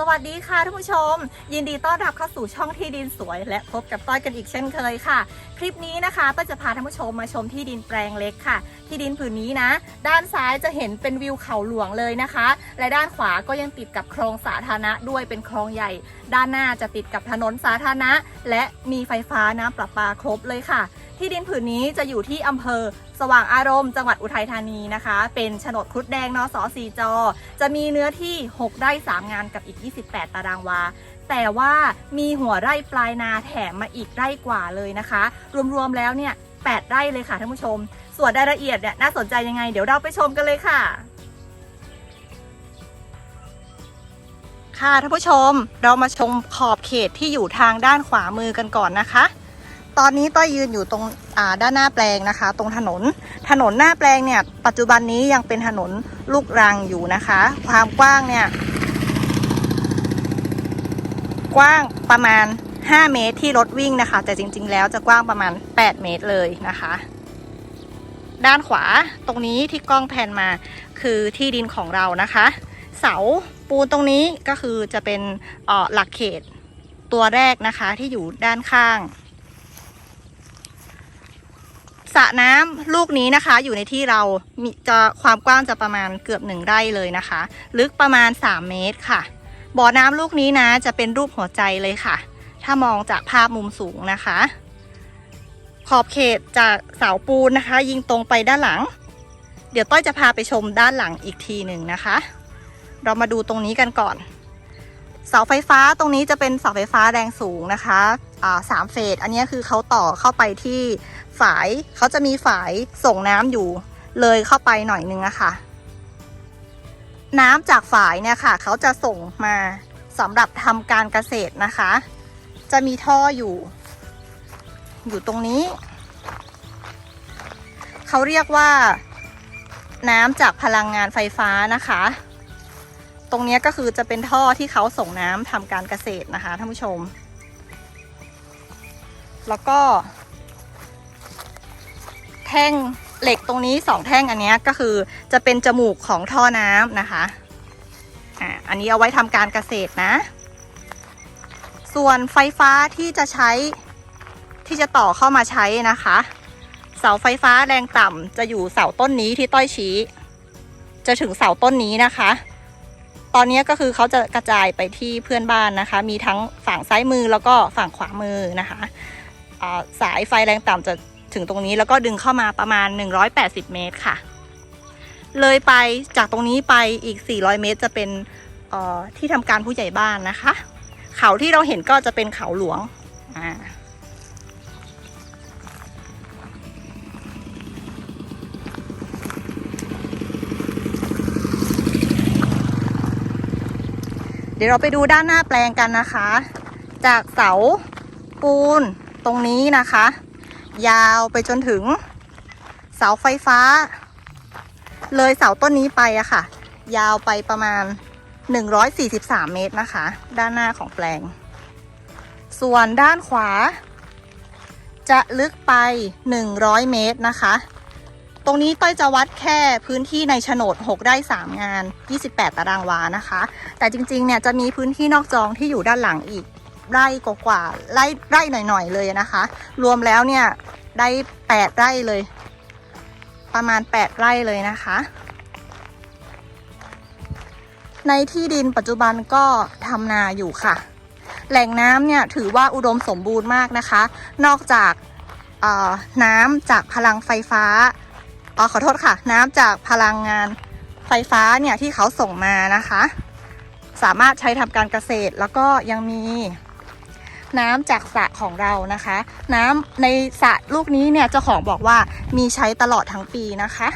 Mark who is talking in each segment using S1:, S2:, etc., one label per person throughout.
S1: สวัสดีค่ะท่านผู้ชม ยินดีต้อนรับเข้าสู่ช่องที่ดินสวย และพบกับต้อยกันอีกเช่นเคยค่ะ คลิปนี้นะคะต้อยจะพาท่านผู้ชมมาชมที่ดินแปลงเล็กค่ะ ที่ดินผืนนี้นะ ด้านซ้ายจะเห็นเป็นวิวเขาหลวงเลยนะคะ และด้านขวาก็ยังติดกับคลองสาธารณะด้วยเป็นคลองใหญ่ ด้านหน้าจะติดกับถนนสาธารณะ และมีไฟฟ้าน้ำประปาครบเลยค่ะ ที่ดินผืนนี้จะอยู่ที่อำเภอ สว่างอารมณ์จังหวัดอุทัยธานีนะคะ เป็นโฉนดครุฑแดงนสสีจอ จะมีเนื้อที่ 6 ไร่ 3 งานกับอีก 28 ตารางวา แต่ว่ามีหัวไร่ปลายนาแถมมาอีกไร่กว่าเลยนะคะ รวมๆแล้วเนี่ย 8 ไร่เลยค่ะท่านผู้ชม ส่วนรายละเอียดเนี่ยน่าสนใจยังไง เดี๋ยวเราไปชมกันเลยค่ะค่ะท่านผู้ชมเรามาชมขอบเขตที่อยู่ทางด้านขวามือกันก่อนนะคะ ตอนนี้ต้อยยืนอยู่ตรงด้านหน้าแปลงนะคะ ตรงถนน ถนนหน้าแปลงเนี่ยปัจจุบันนี้ยังเป็นถนนลูกรังอยู่นะคะ ความกว้างเนี่ย กว้างประมาณ 5 เมตรที่รถวิ่งนะคะ แต่จริง ๆ แล้วจะกว้างประมาณ 8 เมตรเลยนะคะ ด้านขวาตรงนี้ที่กล้องแผนมาคือที่ดินของเรานะคะ เสาปูนตรงนี้ก็คือจะเป็นออหลักเขตตัวแรกนะคะที่อยู่ด้านข้าง ระน้ำลูกนี้นะคะ อยู่ในที่เรามีจะความกว้างจะประมาณเกือบหนึ่งไร่เลยนะคะ ลึกประมาณ 3 เมตรค่ะ บ่อน้ำลูกนี้นะจะเป็นรูปหัวใจเลยค่ะ ถ้ามองจากภาพมุมสูงนะคะ ขอบเขตจากเสาปูนนะคะ ยิงตรงไปด้านหลัง เดี๋ยวต้อยจะพาไปชมด้านหลังอีกทีหนึ่งนะคะ เรามาดูตรงนี้กันก่อน เสาไฟฟ้าตรงนี้จะเป็นเสาไฟฟ้าแรงสูงนะคะ สามเฟสอันนี้คือเขาต่อเข้าไปที่ฝายเขาจะมีฝายส่งน้ำอยู่ เลยเข้าไปหน่อยนึงอะค่ะ น้ำจากฝายเนี่ยค่ะเขาจะส่งมาสำหรับทำการเกษตรนะคะ จะมีท่ออยู่ อยู่ตรงนี้เขาเรียกว่า น้ำจากพลังงานไฟฟ้านะคะ ตรงนี้ก็คือจะเป็นท่อที่เขาส่งน้ำทำการเกษตรนะคะท่านผู้ชม แล้วก็ แท่งเหล็กตรงนี้สองแท่งอันนี้ก็คือจะเป็นจมูกของท่อน้ำนะคะอ่าอันนี้เอาไว้ทำการเกษตรนะ ส่วนไฟฟ้าที่จะใช้ที่จะต่อเข้ามาใช้นะคะ เสาไฟฟ้าแรงต่ำจะอยู่เสาต้นนี้ที่ต้อยชี้ จะถึงเสาต้นนี้นะคะ ตอนนี้ก็คือเขาจะกระจายไปที่เพื่อนบ้านนะคะ มีทั้งฝั่งซ้ายมือแล้วก็ฝั่งขวามือนะคะ สายไฟแรงต่ำจะถึงตรงนี้แล้วก็ดึงเข้ามาประมาณ 180 เมตรค่ะ เลยไปจากตรงนี้ไปอีก 400 เมตรจะเป็นที่ทำการผู้ใหญ่บ้านนะคะ เขาที่เราเห็นก็จะเป็นเขาหลวงอ่าเดี๋ยวเราไปดูด้านหน้าแปลงกันนะคะ จากเสาปูน ตรงนี้นะคะ ยาวไปจนถึง เสาไฟฟ้า เลยเสาต้นนี้ไปอะค่ะ ยาวไปประมาณ 143 เมตรนะคะ ด้านหน้าของแปลง ส่วนด้านขวา จะลึกไป 100 เมตรนะคะ ตรงนี้ต้อยจะวัดแค่พื้นที่ในโฉนด 6ไร่3งาน 28 ตารางวานะคะ แต่จริงๆเนี่ยจะมีพื้นที่นอกจองที่อยู่ด้านหลังอีก ไร่กว่าๆไร่ไร่หน่อยๆเลยนะคะ รวมแล้วเนี่ยได้8ไร่เลย ประมาณ8ไร่เลยนะคะ ในที่ดินปัจจุบันก็ทำนาอยู่ค่ะ แหล่งน้ำเนี่ยถือว่าอุดมสมบูรณ์มากนะคะ นอกจากน้ำจากพลังไฟฟ้าอ๋อขอโทษค่ะ น้ำจากพลังงานไฟฟ้าเนี่ยที่เขาส่งมานะคะ สามารถใช้ทำการเกษตรแล้วก็ยังมี น้ำจากสระของเรานะคะ น้ำในสระลูกนี้เนี่ยเจ้าของบอกว่ามีใช้ตลอดทั้งปีนะคะ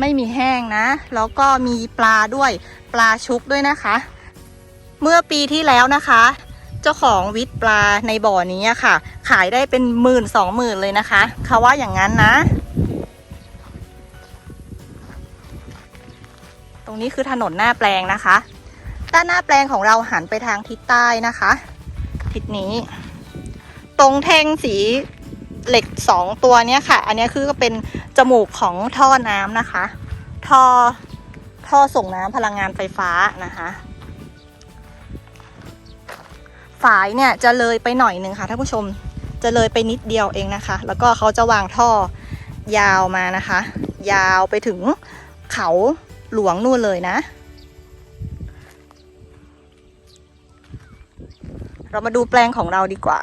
S1: ไม่มีแห้งนะ แล้วก็มีปลาด้วยปลาชุกด้วยนะคะ เมื่อปีที่แล้วนะคะ เจ้าของวิทปลาในบ่อนี้ค่ะ ขายได้เป็นหมื่นสองหมื่นเลยนะคะเขาว่าอย่างนั้นนะตรงนี้คือถนนหน้าแปลงนะคะ ด้านหน้าแปลงของเราหันไปทางทิศใต้นะคะ ทิศนี้ ตรงแท่งสีเหล็กสองตัวเนี้ยค่ะ อันนี้คือก็เป็นจมูกของท่อน้ำนะคะ ท่อท่อส่งน้ำพลังงานไฟฟ้านะคะฝายเนี่ยจะเลยไปหน่อยหนึ่งค่ะท่านผู้ชมจะเลยไปนิดเดียวเองนะคะ แล้วก็เขาจะวางท่อยาวมานะคะ ยาวไปถึงเขาหลวงนู่นเลยนะ เรามาดูแปลงของเราดีกว่า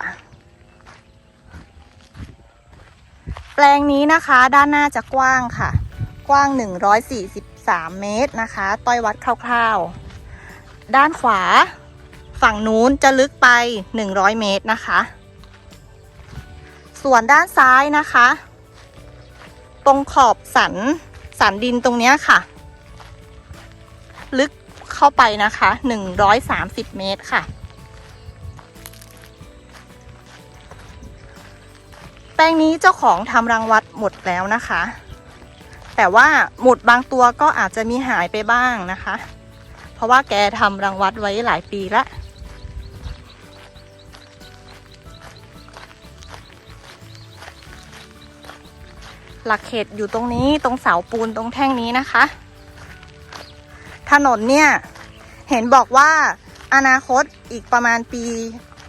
S1: แปลงนี้นะคะด้านหน้าจะกว้างค่ะ กว้าง 143 เมตรนะคะ ต้อยวัดคร่าวๆ ด้านขวาฝั่งนู้นจะลึกไป 100 เมตรนะคะ ส่วนด้านซ้ายนะคะ ตรงขอบสันสันดินตรงนี้ค่ะ ลึกเข้าไปนะคะ 130 เมตรค่ะ ลงนี้เจ้าของทำรังวัดหมดแล้วนะคะ แต่ว่าหมุดบางตัวก็อาจจะมีหายไปบ้างนะคะ เพราะว่าแกทำรังวัดไว้หลายปีละหลักเขตอยู่ตรงนี้ตรงเสาปูนตรงแท่งนี้นะคะ ถนนเนี่ย เห็นบอกว่าอนาคตอีกประมาณปี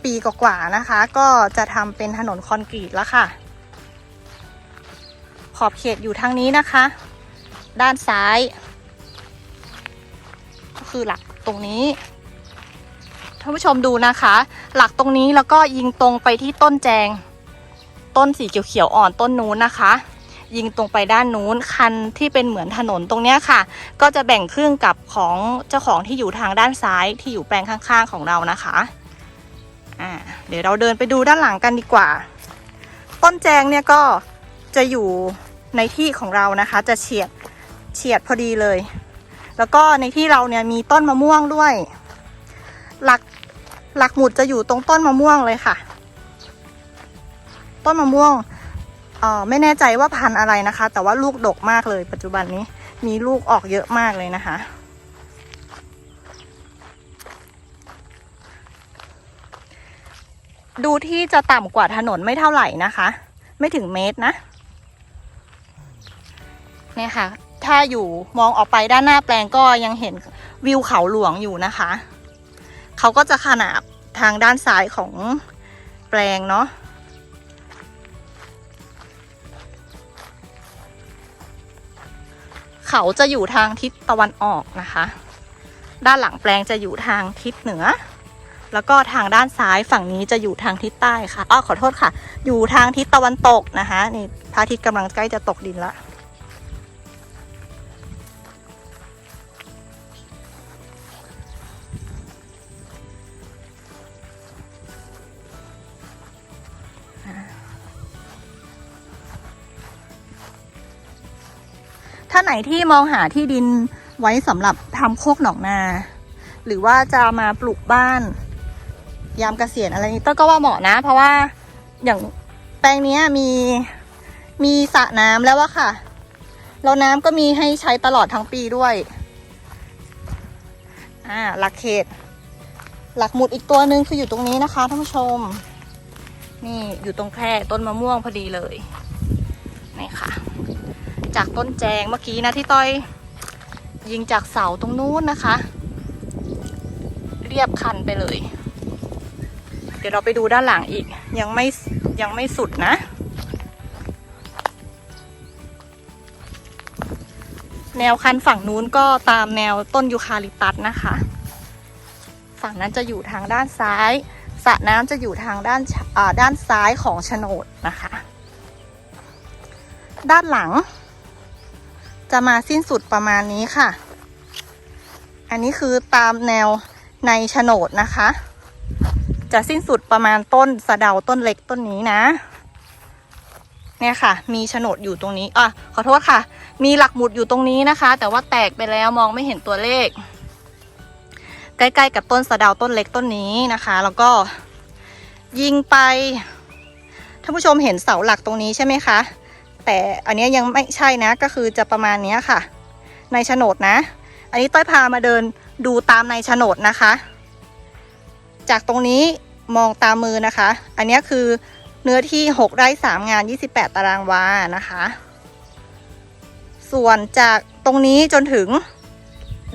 S1: ปีกว่าๆนะคะ ก็จะทำเป็นถนนคอนกรีตแล้วค่ะ อบเขตอยู่ทางนี้นะคะ ด้านซ้าย ก็คือหลักตรงนี้ท่านผู้ชมดูนะคะ หลักตรงนี้แล้วก็ยิงตรงไปที่ต้นแจง ต้นสีเขียวๆอ่อนต้นนู้นนะคะ ยิงตรงไปด้านนู้นคันที่เป็นเหมือนถนนตรงเนี้ยค่ะ ก็จะแบ่งครึ่งกับของเจ้าของที่อยู่ทางด้านซ้ายที่อยู่แปลงข้างๆของเรานะคะอ่าเดี๋ยวเราเดินไปดูด้านหลังกันดีกว่า ต้นแจงเนี่ยก็จะอยู่ ในที่ของเรานะคะ จะเฉียดเฉียดพอดีเลย แล้วก็ในที่เราเนี่ยมีต้นมะม่วงด้วย หลักหลักหมุดจะอยู่ตรงต้นมะม่วงเลยค่ะ ต้นมะม่วงเออไม่แน่ใจว่าพันธุ์อะไรนะคะ แต่ว่าลูกดกมากเลย ปัจจุบันนี้มีลูกออกเยอะมากเลยนะคะ ดูที่จะต่ำกว่าถนนไม่เท่าไหร่นะคะ ไม่ถึงเมตรนะ เนี่ยค่ะ ถ้าอยู่มองออกไปด้านหน้าแปลงก็ยังเห็นวิวเขาหลวงอยู่นะคะ เขาก็จะขนาบทางด้านซ้ายของแปลงเนาะเขาจะอยู่ทางทิศตะวันออกนะคะ ด้านหลังแปลงจะอยู่ทางทิศเหนือ แล้วก็ทางด้านซ้ายฝั่งนี้จะอยู่ทางทิศใต้ค่ะอ้อขอโทษค่ะ อยู่ทางทิศตะวันตกนะคะ นี่พระอาทิตย์กำลังใกล้จะตกดินละ ถ้าไหนที่มองหาที่ดินไว้สำหรับทำโคกหนองนา หรือว่าจะมาปลูกบ้าน ยามเกษียณอะไรนี้ต้นก็ว่าเหมาะนะ เพราะว่าอย่างแปลงนี้มีมีสระน้ำแล้วอะค่ะแล้วน้ำก็มีให้ใช้ตลอดทั้งปีด้วยอ่าหลักเขต หลักหมุดอีกตัวหนึ่งคืออยู่ตรงนี้นะคะท่านผู้ชม นี่อยู่ตรงแคร่ต้นมะม่วงพอดีเลยนี่ค่ะ จากต้นแจงเมื่อกี้นะที่ต้อยยิงจากเสาตรงนู้นนะคะ เรียบคันไปเลย เดี๋ยวเราไปดูด้านหลังอีก ยังไม่ยังไม่สุดนะ แนวคันฝั่งนู้นก็ตามแนวต้นยูคาลิปตัสนะคะ ฝั่งนั้นจะอยู่ทางด้านซ้ายสระน้ำจะอยู่ทางด้านอ่าด้านซ้ายของโฉนดนะคะ ด้านหลัง จะมาสิ้นสุดประมาณนี้ค่ะ อันนี้คือตามแนวในโฉนดนะคะ จะสิ้นสุดประมาณต้นสะเดาต้นเล็กต้นนี้นะ เนี่ยค่ะ มีโฉนดอยู่ตรงนี้อะขอโทษค่ะ มีหลักหมุดอยู่ตรงนี้นะคะ แต่ว่าแตกไปแล้วมองไม่เห็นตัวเลข ใกล้ๆกับต้นสะเดาต้นเล็กต้นนี้นะคะ แล้วก็ยิงไปท่านผู้ชมเห็นเสาหลักตรงนี้ใช่ไหมคะ แต่อันนี้ยังไม่ใช่นะก็คือจะประมาณนี้ค่ะ ในโฉนดนะ อันนี้ต้อยพามาเดินดูตามในโฉนดนะคะ จากตรงนี้มองตามมือนะคะ อันนี้คือเนื้อที่ 6 ไร่3งาน 28 ตารางวานะคะ ส่วนจากตรงนี้จนถึง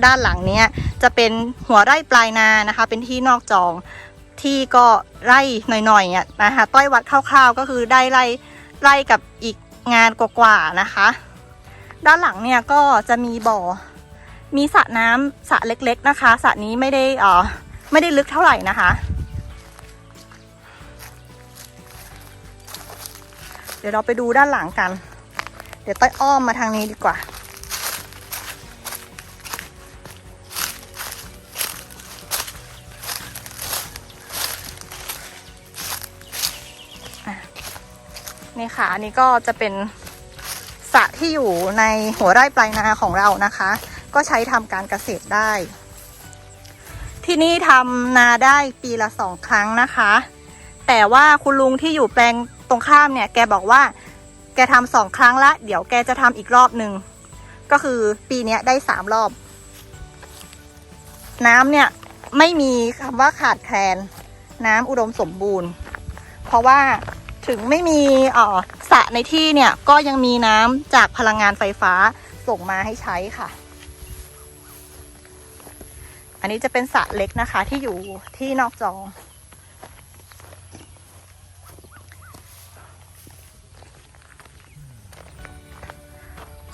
S1: ด้านหลังเนี้ยจะเป็นหัวไร่ปลายนานะคะ เป็นที่นอกจองที่ก็ไร่หน่อยๆอะนะคะ ต้อยวัดคร่าวๆก็คือได้ไร่ไร่กับอีก งานกว่าๆนะคะ ด้านหลังเนี่ยก็จะมีบ่อ มีสระน้ำสระเล็กๆนะคะสระนี้ไม่ได้อ่อไม่ได้ลึกเท่าไหร่นะคะ เดี๋ยวเราไปดูด้านหลังกัน เดี๋ยวต้อยอ้อมมาทางนี้ดีกว่า นี่ค่ะ อันนี้ก็จะเป็นสระที่อยู่ในหัวไร่ปลายนาของเรานะคะ ก็ใช้ทำการเกษตรได้ ที่นี่ทำนาได้ปีละสองครั้งนะคะ แต่ว่าคุณลุงที่อยู่แปลงตรงข้ามเนี่ย แกบอกว่า แกทำสองครั้งละ เดี๋ยวแกจะทำอีกรอบหนึ่ง ก็คือปีนี้ได้สามรอบ น้ำเนี่ยไม่มีคำว่าขาดแคลน น้ำอุดมสมบูรณ์ เพราะว่า ถึงไม่มีออสระในที่เนี่ยก็ยังมีน้ำจากพลังงานไฟฟ้าส่งมาให้ใช้ค่ะ อันนี้จะเป็นสระเล็กนะคะที่อยู่ที่นอกจอง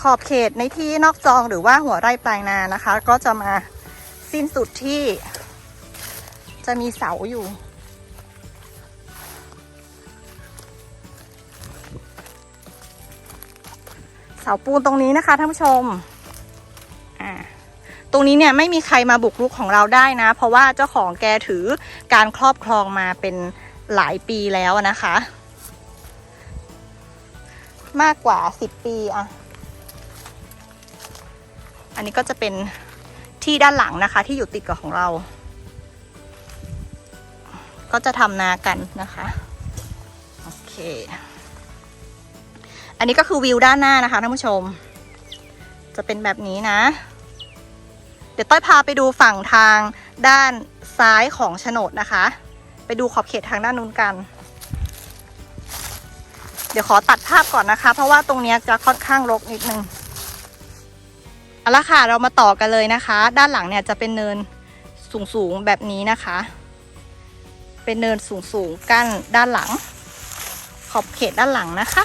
S1: ขอบเขตในที่นอกจองหรือว่าหัวไร่ปลายนานะคะ ก็จะมาสิ้นสุดที่จะมีเสาอยู่ เสาปูนตรงนี้นะคะท่านผู้ชมอ่าตรงนี้เนี่ยไม่มีใครมาบุกรุกของเราได้นะ เพราะว่าเจ้าของแกถือการครอบครองมาเป็นหลายปีแล้วนะคะ มากกว่าสิบปีอะอันนี้ก็จะเป็นที่ด้านหลังนะคะ ที่อยู่ติดกับของเรา ก็จะทำนากันนะคะ โอเค อันนี้ก็คือวิวด้านหน้านะคะท่านผู้ชม จะเป็นแบบนี้นะ เดี๋ยวต้อยพาไปดูฝั่งทางด้านซ้ายของโฉนดนะคะ ไปดูขอบเขตทางด้านนู้นกัน เดี๋ยวขอตัดภาพก่อนนะคะ เพราะว่าตรงนี้จะค่อนข้างรกนิดนึงเอาละค่ะเรามาต่อกันเลยนะคะ ด้านหลังเนี่ยจะเป็นเนินสูงๆแบบนี้นะคะ เป็นเนินสูงๆกั้นด้านหลัง ขอบเขตด้านหลังนะคะ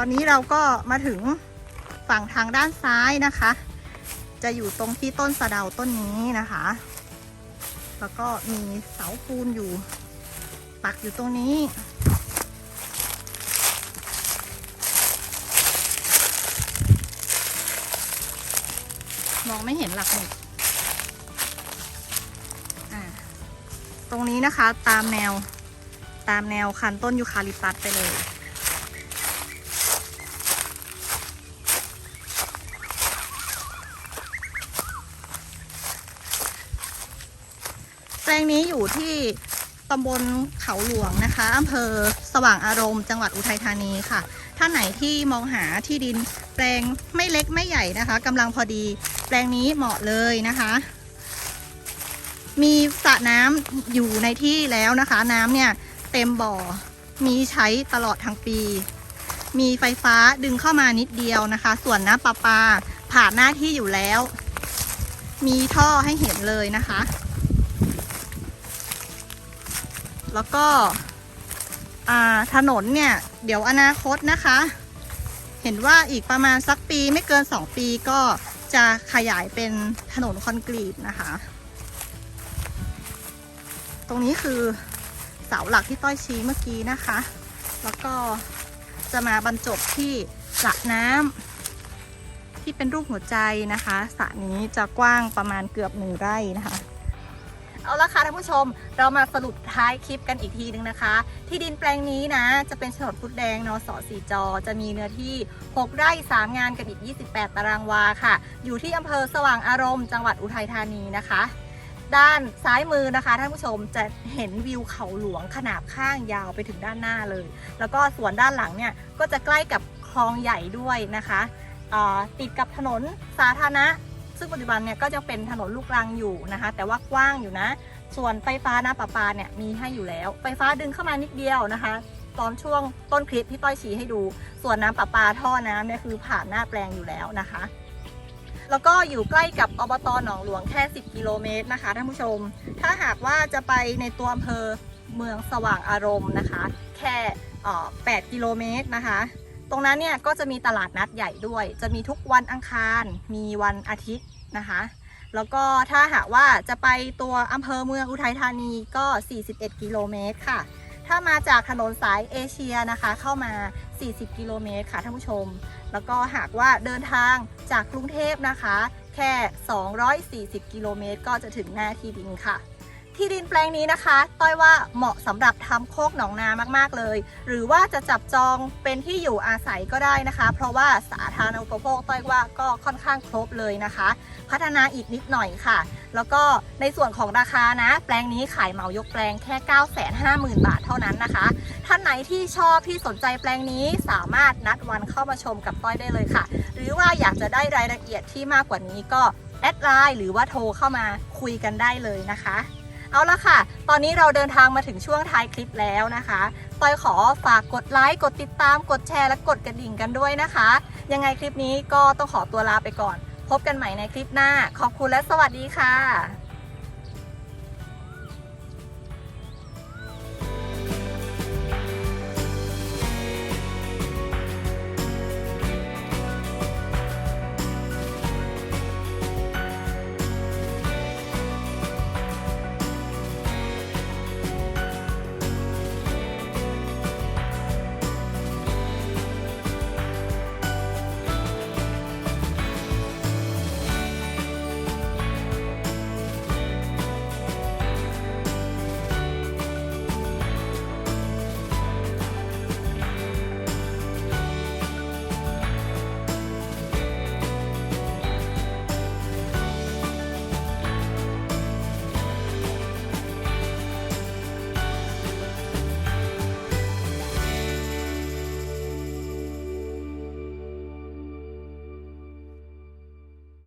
S1: ตอนนี้เราก็มาถึงฝั่งทางด้านซ้ายนะคะ จะอยู่ตรงที่ต้นสะเดาต้นนี้นะคะ แล้วก็มีเสาปูนอยู่ปักอยู่ตรงนี้มองไม่เห็นหลักหมุดอ่าตรงนี้นะคะตามแนวตามแนวคันต้นยูคาลิปตัสไปเลย แปล งนี้อยู่ที่ตำบลเขาหลวงนะคะอำเภอสว่างอารมณ์ จังหวัดอุทัยธานีค่ะ ท่านไหนที่มองหาที่ดินแปลงไม่เล็กไม่ใหญ่นะคะกำลังพอดีแปลงนี้เหมาะเลยนะคะ มีสระน้ำอยู่ในที่แล้วนะคะ น้ำเนี่ยเต็มบ่อ มีใช้ตลอดทั้งปี มีไฟฟ้าดึงเข้ามานิดเดียวนะคะ ส่วนน้ำประปาผ่านหน้าที่อยู่แล้ว มีท่อให้เห็นเลยนะคะ แล้วก็ถนนเนี่ย เดี๋ยวอนาคตนะคะ เห็นว่าอีกประมาณสักปีไม่เกิน 2 ปีก็จะขยายเป็นถนนคอนกรีตนะคะ ตรงนี้คือเสาหลักที่ต้อยชี้เมื่อกี้นะคะ แล้วก็จะมาบรรจบที่สระน้ำที่เป็นรูปหัวใจนะคะสระนี้จะกว้างประมาณเกือบหนึ่งไร่นะคะ เอาละค่ะท่านผู้ชม เรามาสรุปท้ายคลิปกันอีกทีนึงนะคะ ที่ดินแปลงนี้นะ จะเป็นโฉนดฟุตแดงนสสีจอ จะมีเนื้อที่ 6 ไร่ 3 งานกับอีก 28 ตารางวาค่ะ อยู่ที่อำเภอสว่างอารมณ์จังหวัดอุทัยธานีนะคะ ด้านซ้ายมือนะคะท่านผู้ชมจะเห็นวิวเขาหลวงขนาบข้างยาวไปถึงด้านหน้าเลย แล้วก็ส่วนด้านหลังเนี่ยก็จะใกล้กับคลองใหญ่ด้วยนะคะติดกับถนนสาธารณะ ซึ่งปัจจุบันเนี่ยก็จะเป็นถนนลูกรังอยู่นะคะ แต่ว่ากว้างอยู่นะ ส่วนไฟฟ้าน้ำประปาเนี่ยมีให้อยู่แล้ว ไฟฟ้าดึงเข้ามานิดเดียวนะคะ ตอนช่วงต้นคลิปที่ต้อยชี้ให้ดู ส่วนน้ำประปาท่อน้ำเนี่ยคือผ่านหน้าแปลงอยู่แล้วนะคะ แล้วก็อยู่ใกล้กับอบตหนองหลวงแค่ 10 กิโลเมตรนะคะท่านผู้ชม ถ้าหากว่าจะไปในตัวอำเภอเมืองสว่างอารมณ์นะคะ แค่8กิโลเมตรนะคะตรงนั้นเนี่ยก็จะมีตลาดนัดใหญ่ด้วย จะมีทุกวันอังคาร มีวันอาทิตย์ นะคะ แล้วก็ถ้าหากว่าจะไปตัวอำเภอเมืองอุทัยธานีก็ 41 กิโลเมตรค่ะ ถ้ามาจากถนนสายเอเชียนะคะ เข้ามา 40 กิโลเมตรค่ะท่านผู้ชม แล้วก็หากว่าเดินทางจากกรุงเทพนะคะ แค่ 240 กิโลเมตรก็จะถึงหน้าที่ดินค่ะ ที่ดินแปลงนี้นะคะ ต้อยว่าเหมาะสำหรับทำโคกหนองนามากๆเลย หรือว่าจะจับจองเป็นที่อยู่อาศัยก็ได้นะคะ เพราะว่าสาธารณูปโภคต้อยว่าก็ค่อนข้างครบเลยนะคะ พัฒนาอีกนิดหน่อยค่ะ แล้วก็ในส่วนของราคานะ แปลงนี้ขายเหมายกแปลงแค่ 950,000 บาทเท่านั้นนะคะ ท่านไหนที่ชอบที่สนใจแปลงนี้สามารถนัดวันเข้ามาชมกับต้อยได้เลยค่ะ หรือว่าอยากจะได้รายละเอียดที่มากกว่านี้ก็แอดไลน์หรือว่าโทรเข้ามาคุยกันได้เลยนะคะ เอาละค่ะ ตอนนี้เราเดินทางมาถึงช่วงท้ายคลิปแล้วนะคะต้อยขอฝากกดไลค์ กดติดตาม กดแชร์และกดกระดิ่งกันด้วยนะคะ ยังไงคลิปนี้ก็ต้องขอตัวลาไปก่อน พบกันใหม่ในคลิปหน้า ขอบคุณและสวัสดีค่ะ